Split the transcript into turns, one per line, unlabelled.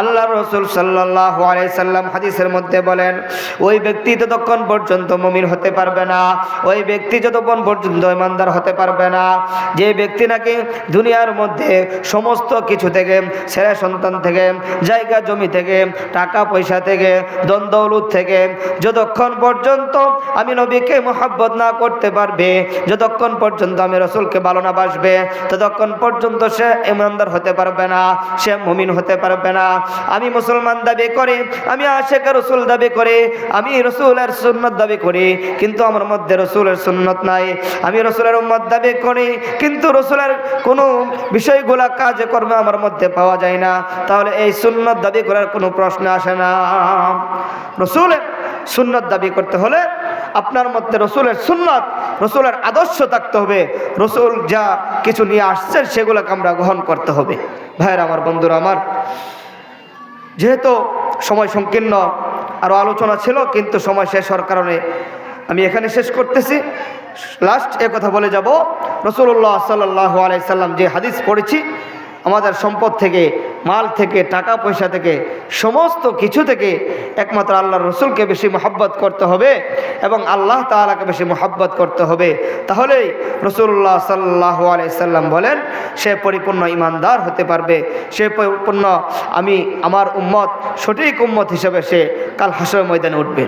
আল্লাহ রসুল সাল্লাল্লাহু আলাইহি সাল্লাম হাদিসের মধ্যে বলেন, ওই ব্যক্তি ততক্ষণ পর্যন্ত মমিন হতে পারবে না, ওই ব্যক্তি যতক্ষণ পর্যন্ত ইমানদার হতে পারবে না, যে ব্যক্তি নাকি দুনিয়ার মধ্যে সমস্ত কিছু থেকে, ছেলে সন্তান থেকে, জায়গা জমি থেকে, টাকা পয়সা থেকে দ্বন্দ্বলুত থেকে, যতক্ষণ পর্যন্ত আমি নবীকে মোহাব্বত না করতে পারবে, যতক্ষণ পর্যন্ত আমি রসুলকে ভালো না বাসবে, ততক্ষণ পর্যন্ত সে ইমানদার হতে পারবে না, সে মুমিন হতে পারবে না আমি মুসলমান দাবি করি, আমি আশেখ রসুল দাবি করে, আমি রসুলের সুন্নত দাবি করি, কিন্তু আমার মধ্যে রসুলের সুন্নত নাই। আমি রসুলের উম্মত দাবি করি, কিন্তু রসুলের কোনো বিষয়গুলা কাজে কর্মে আমার মধ্যে পাওয়া যায় না। তাহলে এই সুন্নত দাবি করার কোনো প্রশ্ন আসে না। রসুলের সুন্নত দাবি করতে হলে আপনার মধ্যে রসুলের সুন্নত, রসুলের আদর্শ থাকতে হবে। রসুল যা কিছু নিয়ে আসছেন, সেগুলোকে আমরা গ্রহণ করতে হবে। ভাইয়ের, আমার বন্ধুরা, আমার যেহেতু সময় সংকীর্ণ আরও আলোচনা ছিল, কিন্তু সময় শেষ হওয়ার কারণে আমি এখানে শেষ করতেছি। লাস্ট কথা বলে যাব। রসুল্লাহ সাল্লাহ আলাইসাল্লাম যে হাদিস পড়েছি আমাদের সম্পদ থেকে, মাল থেকে, টাকা পয়সা থেকে, সমস্ত কিছু থেকে একমাত্র আল্লাহ রসুলকে বেশি মোহাব্বত করতে হবে এবং আল্লাহ তালাকে বেশি মোহাব্বত করতে হবে। তাহলেই রসুল্লাহ সাল্লাহ আলাইসাল্লাম বলেন, সে পরিপূর্ণ ইমানদার হতে পারবে। সে পরিপূর্ণ আমি, আমার উম্মত সঠিক উম্মত হিসেবে সে কাল হাসর ময়দানে উঠবে।